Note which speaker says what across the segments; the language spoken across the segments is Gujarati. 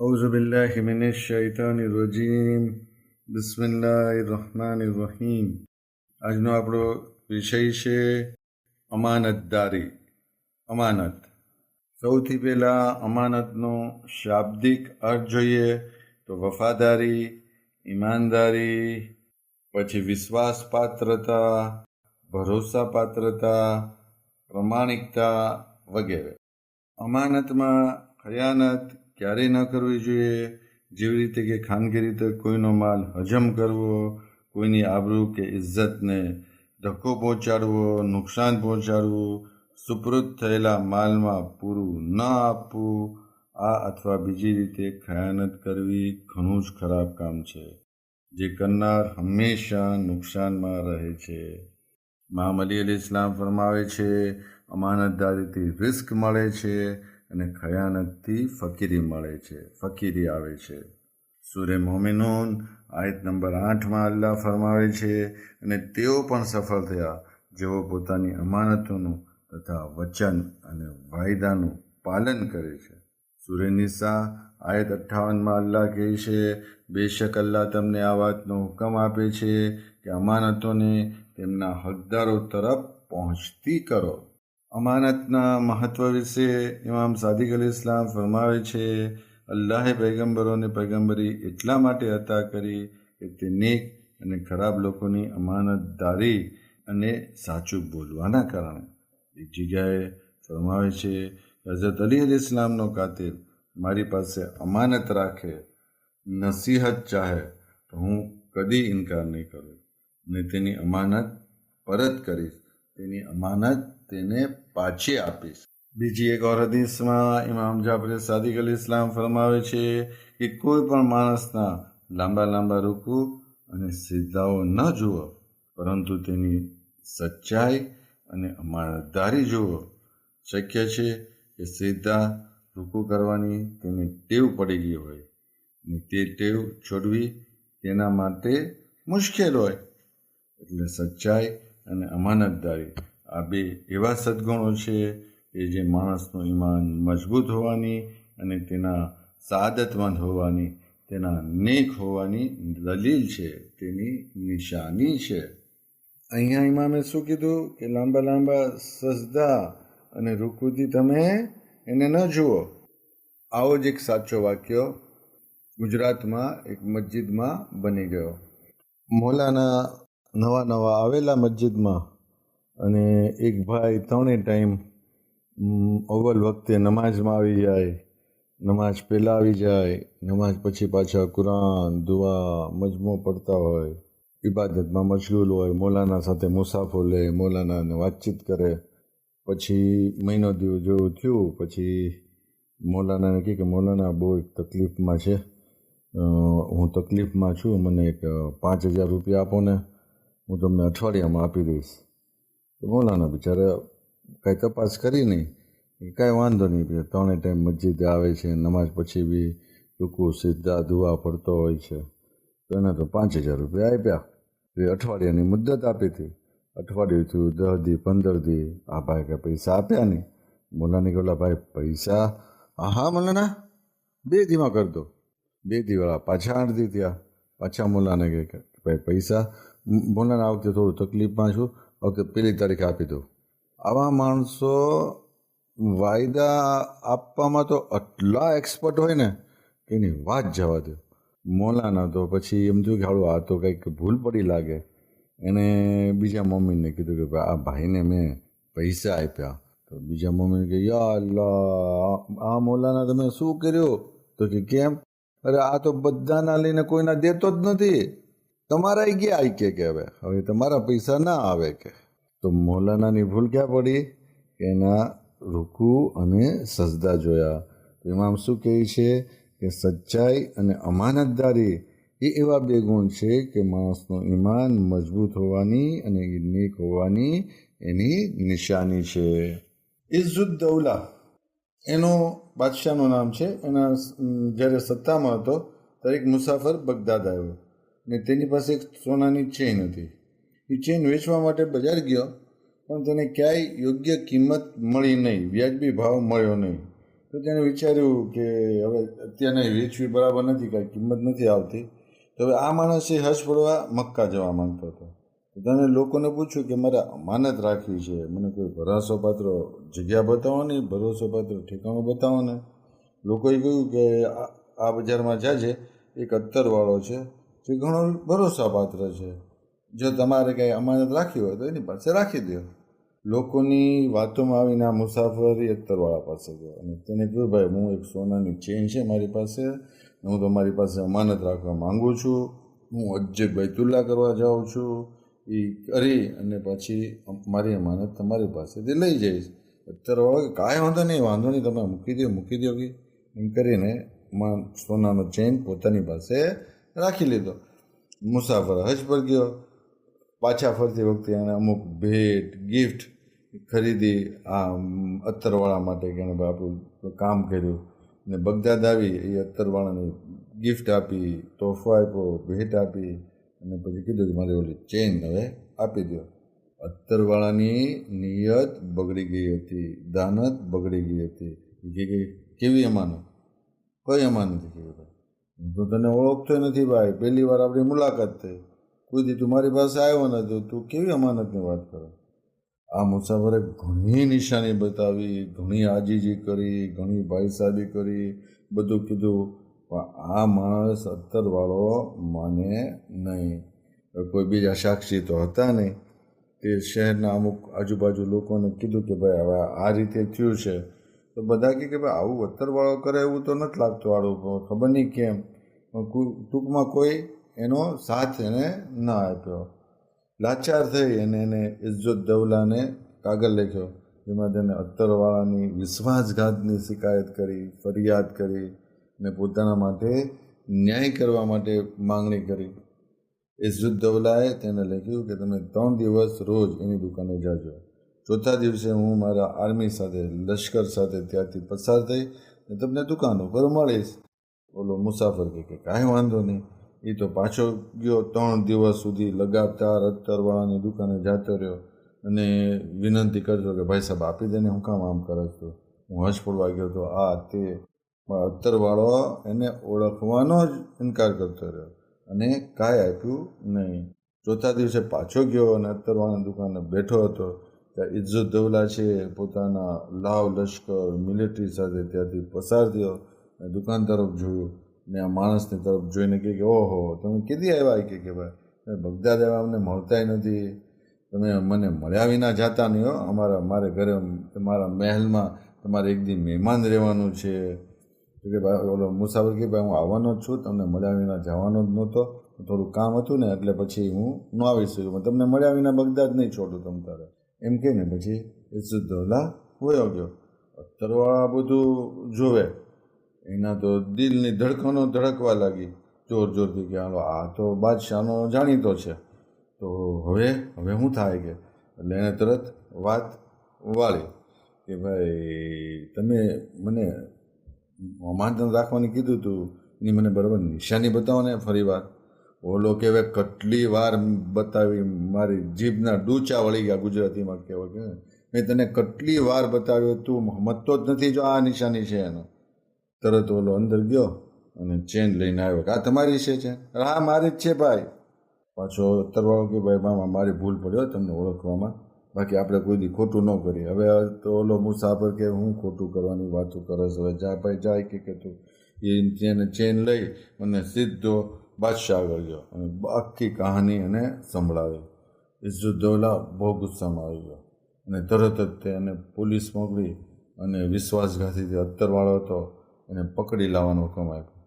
Speaker 1: أعوذ بالله من الشيطان الرجيم بسم الله الرحمن الرحيم આજનો આપણો વિષય છે અમાનતદારી અમાનત સૌથી પહેલાં અમાનતનો શાબ્દિક અર્થ જોઈએ તો વફાદારી ઈમાનદારી પછી વિશ્વાસપાત્રતા ભરોસાપાત્રતા પ્રમાણિકતા વગેરે અમાનતમાં ખયાનત ક્યારેય ન કરવી જોઈએ. જેવી રીતે કે ખાનગી રીતે કોઈનો માલ હજમ કરવો, કોઈની આબરૂ કે ઇજ્જતને ધક્કો પહોંચાડવો, નુકસાન પહોંચાડવું સુપૃત થયેલા માલમાં પૂરું ન આપવું, આ અથવા બીજી રીતે ખયાનત કરવી ઘણું જ ખરાબ કામ છે, જે કરનાર હંમેશા નુકસાનમાં રહે છે. મહામ અલી અલી ઇસ્લામ ફરમાવે છે, અમાનતદારીથી રિસ્ક મળે છે અને ખયાનતથી ફકીરી મળે છે, ફકીરી આવે છે. સૂર્ય મોમિનોન, આયત નંબર આઠમાં અલ્લાહ ફરમાવે છે અને તેઓ પણ સફળ થયા, જેઓ પોતાની અમાનતોનું તથા વચન અને વાયદાનું પાલન કરે છે. સૂર્ય નિસા, આયત અઠ્ઠાવનમાં અલ્લાહ કહે છે, બેશક અલ્લાહ તમને આ વાતનો હુકમ આપે છે કે અમાનતોને તેમના હકદારો તરફ પહોંચતી કરો. અમાનતના મહત્વ વિશે ઇમામ સાદિક અલી ઇસ્લામ ફરમાવે છે, અલ્લાહે પૈગંબરોને પૈગંબરી એટલા માટે અતા કરી કે તે નેક અને ખરાબ લોકોની અમાનતદારી અને સાચું બોલવાના કારણે. એક જગ્યાએ ફરમાવે છે, હઝરત અલી અલી ઇસ્લામનો કાતિલ મારી પાસે અમાનત રાખે, નસીહત ચાહે, તો હું કદી ઇનકાર નહીં કરું. અને તેની અમાનત પરત કરીશ. તેની અમાનત તેને પાછી આપીશ. બીજી એક ઓર હદીસમાં ઇમામ જાફરે સાદિક અલી ઇસ્લામ ફરમાવે છે કે કોઈ પણ માણસના લાંબા લાંબા રૂકુ અને સિદ્ધાઓ ન જુઓ, પરંતુ તેની સચ્ચાઈ અને અમાનતદારી જુઓ. શક્ય છે કે સીધા રૂકુ કરવાની તેને ટેવ પડી ગઈ હોય અને તે ટેવ છોડવી તેના માટે મુશ્કેલ હોય. એટલે સચ્ચાઈ અને અમાનતદારી આ બે એવા સદગુણો છે કે જે માણસનું ઈમાન મજબૂત હોવાની અને તેના સાદતમંદ હોવાની, તેના નેક હોવાની દલીલ છે, તેની નિશાની છે. અહીંયા ઇમામે શું કીધું? કે લાંબા લાંબા સજદા અને રૂકુથી તમે એને ન જુઓ. આવો જ એક સાચો વાક્ય ગુજરાતમાં એક મસ્જિદમાં બની ગયો. મોલાના નવા નવા આવેલા મસ્જિદમાં અને એક ભાઈ ત્રણેય ટાઈમ અવ્વલ વખતે નમાઝમાં આવી જાય, નમાઝ પહેલાં આવી જાય, નમાઝ પછી પાછા કુરાન, દુઆ, મજમો પડતા હોય, ઇબાદતમાં મશગુલ હોય, મોલાના સાથે મુસાફો લે, મોલાનાને વાતચીત કરે, પછી મહિનો દિવસ જેવું થયું, પછી મોલાનાને કહે કે, મોલાના, બહુ એક તકલીફમાં છે. હું તકલીફમાં છું, મને એક પાંચ હજાર રૂપિયા આપો ને, હું તમને અઠવાડિયામાં આપી દઈશ. મોલાના બિચારા કાંઈ તપાસ કરી નહીં. કાંઈ વાંધો નહીં ત્રણે ટાઈમ મસ્જિદ આવે છે, નમાઝ પછી બી રૂકુ સીધા દુઆ પડતો હોય છે. તો એને તો પાંચ હજાર રૂપિયા આપ્યા. એ અઠવાડિયાની મુદ્દત આપી હતી. અઠવાડિયું થયું દસ દી, પંદર દી. આ ભાઈ કે પૈસા આપ્યા નહીં. મોલાને કહ્યું ભાઈ, પૈસા? હા હા મોલાના, બે દીમાં કરી દો. બે દીવાળા પાછા આઠ દી થયા. પાછા મોલાને કે, ભાઈ, પૈસા? મોલાને આવતી થોડું તકલીફમાં છું. વખતે પેલી તારીખ આપી દો આવા માણસો વાયદા આપવામાં તો આટલા એક્સપર્ટ હોય ને કે એની વાત જવા દો. મોલાના તો પછી એમ થયું કે હાડું આ તો કંઈક ભૂલ પડી લાગે. એને બીજા મમ્મીને કીધું કે ભાઈ આ ભાઈને મેં પૈસા આપ્યા. તો બીજા મમ્મીને કે, યા અલ્લાહ, આ મોલાના તમે શું કર્યું? તો કે, કેમ? અરે આ તો બધાના લઈને કોઈના દેતો જ નથી. તમારા ગયા આઈ કે હવે. હવે તમારા પૈસા ના આવે કે. તો મૌલાનાની ભૂલ ક્યાં પડી? એના રૂકુ અને સજદા જોયા. ઇમામ શું કહે છે? કે સચ્ચાઈ અને અમાનતદારી એ એવા બે ગુણ છે કે માણસનું ઈમાન મજબૂત હોવાની અને નેક હોવાની એની નિશાની છે. ઇઝુદ્દૌલા એનો બાદશાહનું નામ છે. એના જ્યારે સત્તામાં હતો ત્યારે એક મુસાફર બગદાદ આવ્યો. ને તેની પાસે એક સોનાની ચેઇન હતી. એ ચેઇન વેચવા માટે બજાર ગયો, પણ તેને ક્યાંય યોગ્ય કિંમત મળી નહીં, વ્યાજબી ભાવ મળ્યો નહીં. તો તેણે વિચાર્યું કે હવે અત્યારે વેચવી બરાબર નથી, કાંઈ કિંમત નથી આવતી. તો હવે આ માણસે હજ પડવા મક્કા જવા માંગતો હતો. તમે લોકોને પૂછ્યું કે મારે અમાનત રાખવી છે, મને કોઈ ભરોસોપાત્ર જગ્યા બતાવો ને ભરોસોપાત્ર ઠેકાણું બતાવો ને લોકોએ કહ્યું કે આ બજારમાં જાજે એક અત્તરવાળો છે. જે ઘણો ભરોસાપાત્ર છે. જો તમારે કંઈ અમાનત રાખવી હોય તો એની પાસે રાખી દો. લોકોની વાતોમાં આવીને આ મુસાફરી અત્તરવાળા પાસે ગયો. અને તેને કહ્યું, ભાઈ, હું એક સોનાની ચેન છે મારી પાસે. હું તમારી પાસે અમાનત રાખવા માગું છું. હું હજ્જે બૈતુલ્લા કરવા જાઉં છું. એ કરી અને પછી મારી અમાનત તમારી પાસેથી લઈ જઈશ. અત્તરવાળો કે, કાંઈ વાંધો નહીં વાંધો નહીં, તમે મૂકી દો મૂકી દો. કે એમ કરીને સોનાનો ચેન પોતાની પાસે રાખી લીધો. મુસાફર હજ પર ગયો. પાછા ફરતી વખતે એણે અમુક ભેટ ગિફ્ટ ખરીદી આ અત્તરવાળા માટે કે એણે આપણું કામ કર્યું. ને બગદાદ આવી, એ અત્તરવાળાને ગિફ્ટ આપી, તોહફો આપ્યો, ભેટ આપી, અને પછી કીધું કે મારી ઓલી ચેન હવે આપી દો અત્તરવાળાની નિયત બગડી ગઈ હતી, દાનત બગડી ગઈ હતી. કેવી અમાનત? કઈ અમાનત ભાઈ હું તો તને ઓળખતો નથી ભાઈ. પહેલી વાર આપણી મુલાકાત થઈ. કોઈ દી તું મારી પાસે આવ્યો નથી તું કેવી અમાનતની વાત કરે? આ મુસાફરે ઘણી નિશાની બતાવી, ઘણી આજીજી કરી, ઘણી ભાઈસાબી કરી, બધું કીધું. પણ આ માણસ અત્તરવાળો માને નહીં. કોઈ બીજા સાક્ષી તો હતા નહીં. તે શહેરના અમુક આજુબાજુ લોકોને કીધું કે ભાઈ, હવે આ રીતે થયું છે. તો બધા કહે કે ભાઈ આવું અત્તરવાળો કરે એવું તો નથી લાગતું આડું ખબર નહીં કેમ. ટૂંકમાં કોઈ એનો સાથ એને ના આપ્યો. લાચાર થઈ અને એને ઇજ્જત દવલાને કાગળ લખ્યો. જેમાં તેને અત્તરવાળાની વિશ્વાસઘાતની શિકાયત કરી, ફરિયાદ કરી ને પોતાના માટે ન્યાય કરવા માટે માંગણી કરી. ઇજ્જત તેને લખ્યું કે તમે ત્રણ દિવસ રોજ એની દુકાને જાજો. ચોથા દિવસે હું મારા આર્મી સાથે, લશ્કર સાથે ત્યાંથી પસાર થઈ ને તમને દુકાન ઉપર મળીશ. ઓલો મુસાફર કે કાંઈ વાંધો નહીં. એ તો પાછો ગયો ત્રણ દિવસ સુધી લગાતાર અત્તરવાળાની દુકાને જતો રહ્યો અને વિનંતી કરતો કે ભાઈ સાહેબ આપી દે ને હું કામ આમ કરે છું હું હજ પડવા ગયો તો આ તે અત્તરવાળો એને ઓળખવાનો જ ઇનકાર કરતો રહ્યો. અને કાંઈ આપ્યું નહીં. ચોથા દિવસે પાછો ગયો અને અત્તરવાળાની દુકાને બેઠો હતો. ત્યાં ઇજ્જત દૌલા છે, પોતાના લાવ, લશ્કર, મિલિટરી સાથે ત્યાંથી પસાર થયો અને દુકાન તરફ જોયું ને આ માણસની તરફ જોઈને કહે કે, ઓહો, તમે કીધી આવ્યા? કે કે, ભાઈ તમે બગદાદ આવ્યા, અમને મળતાય નથી. તમે મને મળ્યા વિના જાતા નહીં હો. અમારા મારે ઘરે તમારા મહેલમાં તમારે એક દી મહેમાન રહેવાનું છે. કે, ભાઈ, ઓલો મુસાફર કે, ભાઈ, હું આવવાનો જ છું. તમને મળ્યા વિના જવાનો જ નહોતો. થોડું કામ હતું ને, એટલે પછી હું ન આવી શક્યું. તમને મળ્યા વિના બગદાદ નહીં છોડું તમ તારે. એમ કહીને પછી ઇસુદ્દૌલા વયો ગયો અત્તરવાળા બધું જોવે. એના તો દિલની ધડકનો ધડકવા લાગી. જોર જોરથી કે હાલો, આ તો બાદશાહનો જાણીતો છે. તો હવે હવે શું થાય કે? એટલે એણે તરત વાત વાળી કે ભાઈ, તમે મને અમાનત રાખવાની કીધું હતું એની મને બરાબર નિશાની બતાવો ને ફરી વાર ઓલો કે કેટલી વાર બતાવી મારી જીભના ડૂચા વળી ગયા. ગુજરાતીમાં કહેવાય કે, મેં તને કેટલી વાર બતાવ્યો તું મતતો જ નથી. જો આ નિશાની છે એનો. તરત ઓલો અંદર ગયો અને ચેન લઈને આવ્યો કે, આ તમારી છે ચેન? હા, મારી જ છે ભાઈ. પાછો તરવાળો કે, ભાઈ, મામા, મારી ભૂલ પડ્યો તમને ઓળખવામાં. બાકી આપણે કોઈ દી ખોટું ન કરીએ. હવે તો ઓલો મુસાફર કે, હું ખોટું કરવાની વાતો કરસ, હવે જા ભાઈ, જાય કે કે તું. એ ચેન ચેન લઈ અને સીધો બાદશાહ આગળ ગયો અને આખી કહાની એને સંભળાવી. ઇઝ્જુદ્દૌલા બહુ ગુસ્સામાં આવી ગયો અને તરત જ તે એને પોલીસ મોકલી અને વિશ્વાસઘાતી જે અત્તરવાળો હતો, એને પકડી લાવવાનો હુકમ આપ્યો.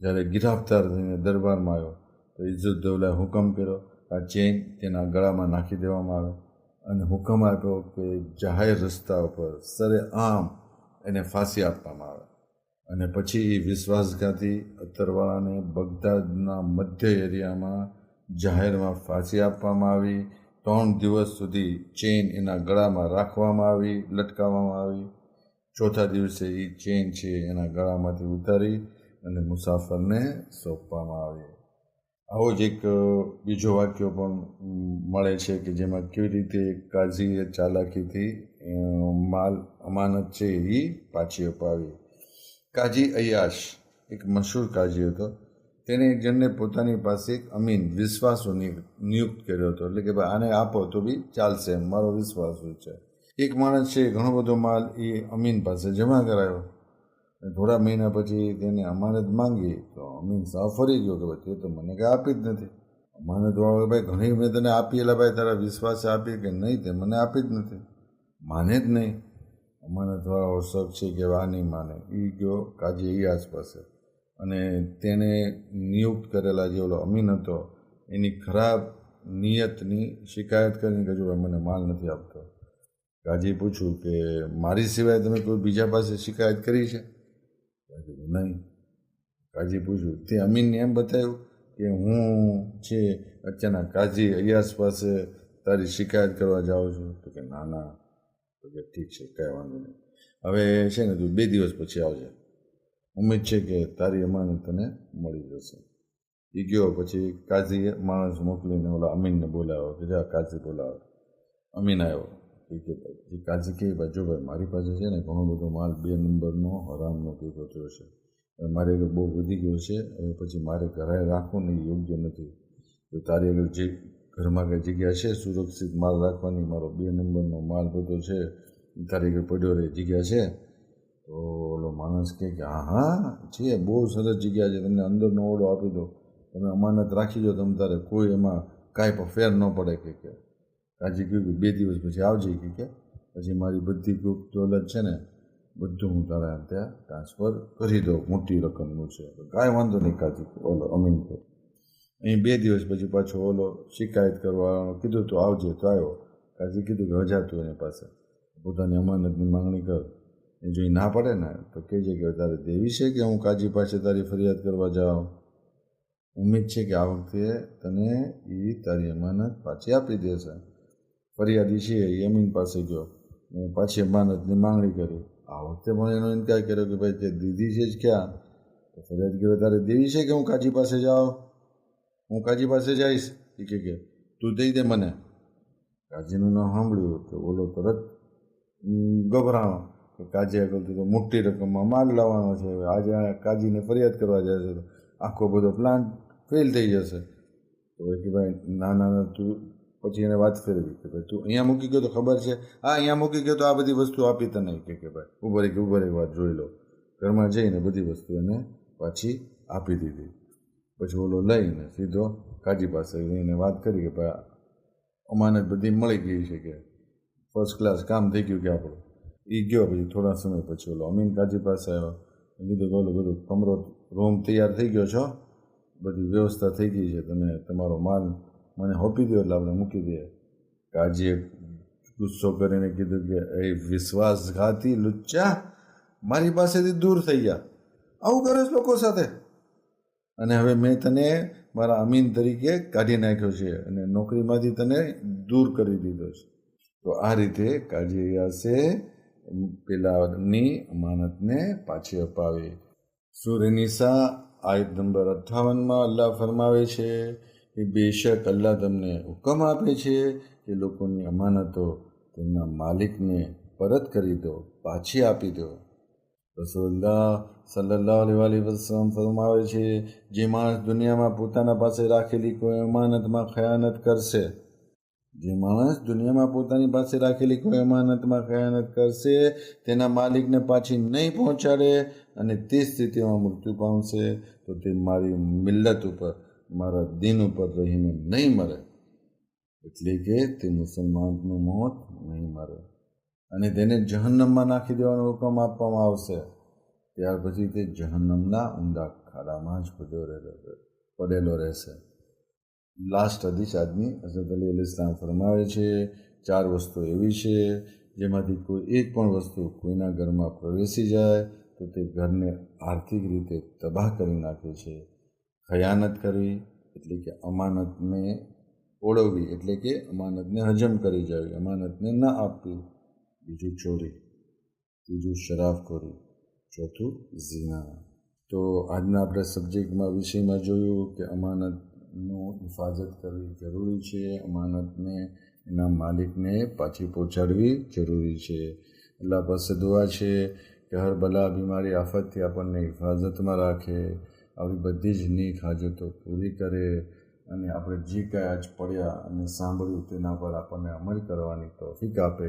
Speaker 1: જ્યારે ગિરફ્તાર થઈને દરબારમાં આવ્યો, તો ઇજ્જતદૌલાએ હુકમ કર્યો આ ચેન તેના ગળામાં નાખી દેવામાં આવ્યો અને હુકમ આપ્યો કે જાહેર રસ્તા ઉપર સરે આમ એને ફાંસી આપવામાં આવે. અને પછી વિશ્વાસઘાતી અત્તરવાળાને બગદાદના મધ્ય એરિયામાં જાહેરમાં ફાંસી આપવામાં આવી. ત્રણ દિવસ સુધી ચેન એના ગળામાં રાખવામાં આવી, લટકાવવામાં આવી. ચોથા દિવસે એ ચેન છે એના ગળામાંથી ઉતારી અને મુસાફરને સોંપવામાં આવી. આવો જ એક બીજો વાક્યો પણ મળે છે કે જેમાં કેવી રીતે કાઝીએ ચાલાકીથી માલ, અમાનત છે એ પાછી અપાવી. કાજી અયાશ, એક મશહૂર કાજી હતો. એક જણને પોતાની પાસે એક અમીન વિશ્વાસુ નિયુક્ત કર્યો હતો. એટલે કે ભાઈ આને આપો તો બી ચાલશે મારો વિશ્વાસુ છે. એક માણસ છે, ઘણો બધો માલ એ અમીન પાસે જમા કરાયો. થોડા મહિના પછી તેને અમાનત માંગી તો અમીન સાવ ફરી ગયો કે ભાઈ તે તો મને કાંઈ આપી જ નથી. અમાનત વાળો ભાઈ ઘણી મેં તને આપી, એલા ભાઈ તારા વિશ્વાસે આપી કે નહીં તે મને આપી જ નથી. માને જ નહીં. અમાનત થોડા શોખ છે કે વાની માને. એ ગયો કાજી ઇયાસ પાસે. અને તેને નિયુક્ત કરેલા જે ઓલો અમીન હતો, એની ખરાબ નિયતની શિકાયત કરીને કે જો મને માલ નથી આપતો. કાજી પૂછ્યું કે મારી સિવાય તમે કોઈ બીજા પાસે શિકાયત કરી છે? નહીં. કાજી પૂછ્યું, તે અમીનને એમ બતાવ્યું કે હું છે અચાનક કાજી અયાસ પાસે તારી શિકાયત કરવા જાઉં છું. તો કે ના ના. તો કે ઠીક છે, કાંઈ વાંધો નહીં. હવે છે ને, તું બે દિવસ પછી આવજે. ઉમેદ છે કે તારી અમાનત તને મળી જશે. એ ગયો પછી કાજીએ માણસ મોકલીને ઓલા અમીનને બોલાવ્યો કે જા કાજી બોલાવો. અમીન આવ્યો એ કે એ કાજી કે ભાઈ, જો ભાઈ, મારી પાસે છે ને ઘણો બધો માલ, બે નંબરનો હરામનો ભેગો થયો છે. મારે આગળ બહુ વધી ગયો છે, હવે પછી મારે ઘરે રાખવું ને યોગ્ય નથી. તો તારી આગળ જે ઘરમાં કઈ જગ્યા છે, સુરક્ષિત માલ રાખવાની, મારો બે નંબરનો માલ બધો છે તારી પડ્યો રહે, જગ્યા છે. તો ઓલો માણસ કહે કે, હા હા, છે, બહુ સરસ જગ્યા છે, તમને અંદરનો ઓડો આપી દો તમે અમાનત રાખી દો, તમ તારે કોઈ એમાં કાંઈ પણ ફેર ન પડે કે કે. કાજી કહ્યું કે, બે દિવસ પછી આવજે કે કે. પછી મારી બધી ગુપ્ત દોલત છે ને, બધું હું તારા ત્યાં ટ્રાન્સફર કરી દઉં, મોટી રકમનું છે. કાંઈ વાંધો નહીં, કાજી. ઓલો અમીન કે અહીં બે દિવસ પછી પાછો ઓલો શિકાયત કરવાનો કીધું, તો આવજે, તો આવ્યો. કાજી કીધું કે હજા તું એની પાસે. પોતાની અમાનતની માંગણી કર. એ જો ના પડે ને, તો કહેજે કે તારે દેવી છે કે હું કાજી પાસે તારી ફરિયાદ કરવા જાઉં? ઉમ્મીદ છે કે આ વખતે તને એ તારી અમાનત પાછી આપી દેશે. ફરિયાદી છે, એ અમીન પાસે ગયો. હું પાછી અમાનતની માંગણી કરી. આ વખતે પણ એનો ઇનકાર કર્યો કે ભાઈ તે દીધી છે જ ક્યાં? ફરિયાદ કર્યો તારે દેવી છે કે હું કાજી પાસે જાઉં? હું કાજી પાસે જઈશ એ કે કે તું દઈ દે મને કાજીનું નામ સાંભળ્યું તો ઓલો તરત ઉમ, ગભરાણો કે કાજી આગળથી તો મોટી રકમમાં માલ લાવવાનો છે હવે આજે આ કાજીને ફરિયાદ કરવા જાય છે તો આખો બધો પ્લાન ફેલ થઈ જશે તો એ કે ભાઈ ના ના ના તું પછી એને વાત કરવી કે ભાઈ તું અહીંયા મૂકી ગયો તો ખબર છે હા અહીંયા મૂકી ગયો તો આ બધી વસ્તુ આપી તને કે કે ભાઈ ઊભા રહી કે ઊભા રહી વાત જોઈ લો ઘરમાં જઈને બધી વસ્તુ એને પાછી આપી દીધી પછી ઓલો લઈને સીધો કાજી પાસે એને વાત કરી કે ભાઈ અમાનત બધી મળી ગઈ છે કે ફર્સ્ટ ક્લાસ કામ થઈ ગયું કે આપણું? એ ગયો પછી થોડા સમય પછી ઓલો અમીન કાજી પાસે આવ્યો. કીધું કે ઓલું બધું કમરો રૂમ તૈયાર થઈ ગયો છો? બધી વ્યવસ્થા થઈ ગઈ છે, તમે તમારો માલ મને હોપી દો એટલે આપણે મૂકી દઈએ. કાજીએ ગુસ્સો કરીને કીધું કે, એ વિશ્વાસઘાતી લુચ્ચા, મારી પાસેથી દૂર થઈ ગયા આવું કરે લોકો સાથે? અને હવે મેં તને મારા અમીન તરીકે કાઢી નાખ્યો છે અને નોકરીમાંથી તને દૂર કરી દીધો છે. તો આ રીતે કાજી વ્યાસે પેલાની અમાનતને પાછી અપાવી. સુરનિસા આયત નંબર અઠ્ઠાવનમાં અલ્લાહ ફરમાવે છે કે, બેશક અલ્લાહ તમને હુકમ આપે છે કે લોકોની અમાનતો તેમના માલિકને પરત કરી દો, પાછી આપી દો. રસોલ્લા સલ્લાહ અલૈહિ વસલ્લમ ફરમાવે છે, જે માણસ દુનિયામાં પોતાના પાસે રાખેલી કોઈ અમાનતમાં ખયાનત કરશે, જે માણસ દુનિયામાં પોતાની પાસે રાખેલી કોઈ અમાનતમાં ખયાનત કરશે, તેના માલિકને પાછી નહીં પહોંચાડે અને તે સ્થિતિમાં મૃત્યુ પામશે, તો તે મારી મિલ્લત ઉપર, મારા દિન ઉપર રહીને નહીં મરે. એટલે કે તે મુસલમાનનું મોત નહીં મરે. અને તેને જહન્નમમાં નાખી દેવાનો હુકમ આપવામાં આવશે. ત્યાર પછી તે જહન્નમના ઊંડા ખાડામાં જ પડ્યો રહેલો પડેલો રહેશે. લાસ્ટ હદીસ આજની હઝરત અલી અલી ફરમાવે છે, ચાર વસ્તુ એવી છે, જેમાંથી કોઈ એક પણ વસ્તુ કોઈના ઘરમાં પ્રવેશી જાય, તો તે ઘરને આર્થિક રીતે તબાહ કરી નાખે છે. ખયાનત કરવી એટલે કે અમાનતને ઓળવવી એટલે કે અમાનતને હજમ કરી જવી, અમાનતને ન આપવી. બીજું ચોરી ત્રીજું શરાબખોરી ચોથું ઝીના તો આજના આપણે સબ્જેક્ટમાં વિષયમાં જોયું કે અમાનતનું હિફાજત કરવી જરૂરી છે અમાનતને એના માલિકને પાછી પહોંચાડવી જરૂરી છે અલ્લાહ પાસે દુઆ છે કે હર ભલા બીમારી આફતથી આપણને હિફાજતમાં રાખે આવી બધી જ નીક હાજતો પૂરી કરે અને આપણે જે કાંઈ આજ પડ્યા અને સાંભળ્યું તેના પર આપણને અમલ કરવાની તોફીક આપે।